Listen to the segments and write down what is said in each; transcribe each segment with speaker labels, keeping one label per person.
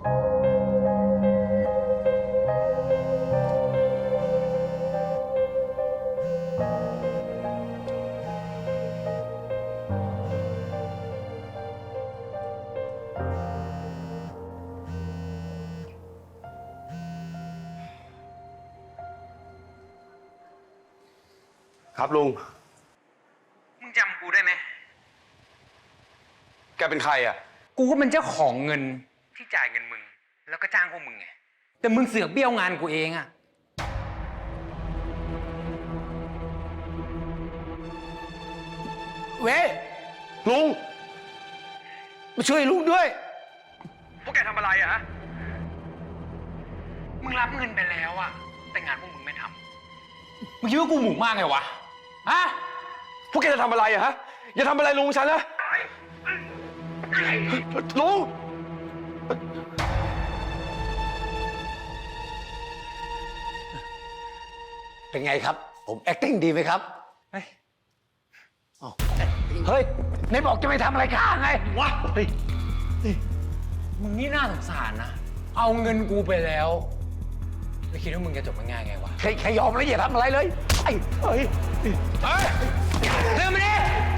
Speaker 1: ครับลุง
Speaker 2: มึงจำกูได้ไหม
Speaker 1: แกเป็นใครอะ
Speaker 2: กูก็เป็นเจ้าของเงิน ที่จ่ายเงินมึง แล้วก็จ้างพวกมึงไง แต่มึงเสือกเบี้ยวงานกูเองอะ
Speaker 1: เว้ลุง มาช่วยลุงด้วย
Speaker 2: พวกแกทำอะไรอะฮะ มึงรับเงินไปแล้วอะแต่งานพวกมึงไม่ทำมึงคิดว่ากูหมูมากไงวะฮะ
Speaker 1: พวกแกจะทำอะไรอะฮะ อย่าทำอะไรลุงฉันนะลุง
Speaker 3: เป็นไงครับ ผม acting ดีไหมครับ
Speaker 2: เฮ้ย
Speaker 3: อ้าวเฮ้ยไหนบอกจะไม่ทำอะไรข้าไง
Speaker 1: วะเฮ้ย
Speaker 2: มึงนี่น่าสงสารนะ เอาเงินกูไปแล้วไม่คิดว่ามึงจะจบง่ายๆไงวะ
Speaker 3: ใครใครยอมแล้วอย่าทำอะไรเลยไอ้เฮ้ย
Speaker 2: เฮ้ยเรื่องมาดิ
Speaker 1: ลุ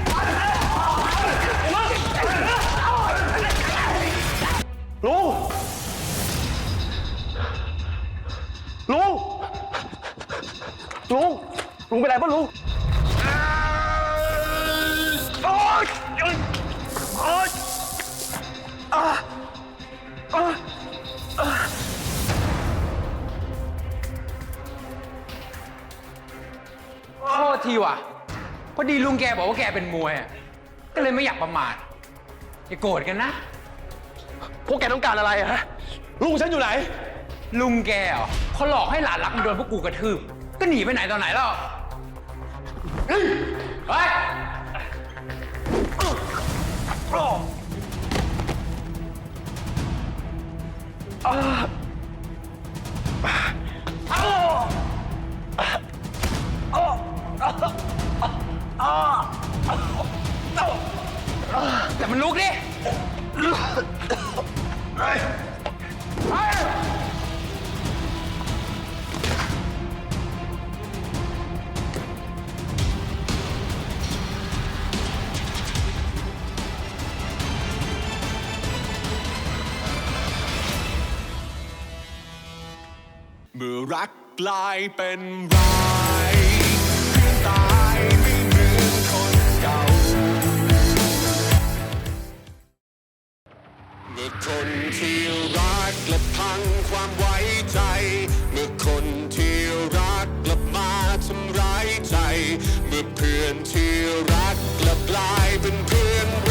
Speaker 1: ลุง ลุง ลุงเป็นไรบ้างลุงโอ๊ยโอ๊ยอะอะอะ
Speaker 2: โทษทีว่ะ พอดีลุงแกบอกว่าแกเป็นมวยอะก็เลยไม่อยากประมาทอย่าโกรธกันนะ
Speaker 1: พวกแกต้องการอะไรอะฮะ ลุงฉันอยู่ไหน
Speaker 2: ลุงแกเหรอเขาหลอกให้หลานรักมันโดนพวกกูกระทืบ ก็หนีไปไหนตอนไหนแล้วเฮ้ยเฮ้ยแต่มันลุกดิ
Speaker 4: เมื่อรักกลายเป็นร้ายเพื่อนตายไม่เหมือนคนเก่าเมื่อคนที่รักกลับพังความไว้ใจ เมื่อคนที่รักกลับมาทำร้ายใจ เมื่อเพื่อนที่รักกลับกลายเป็นเพื่อนร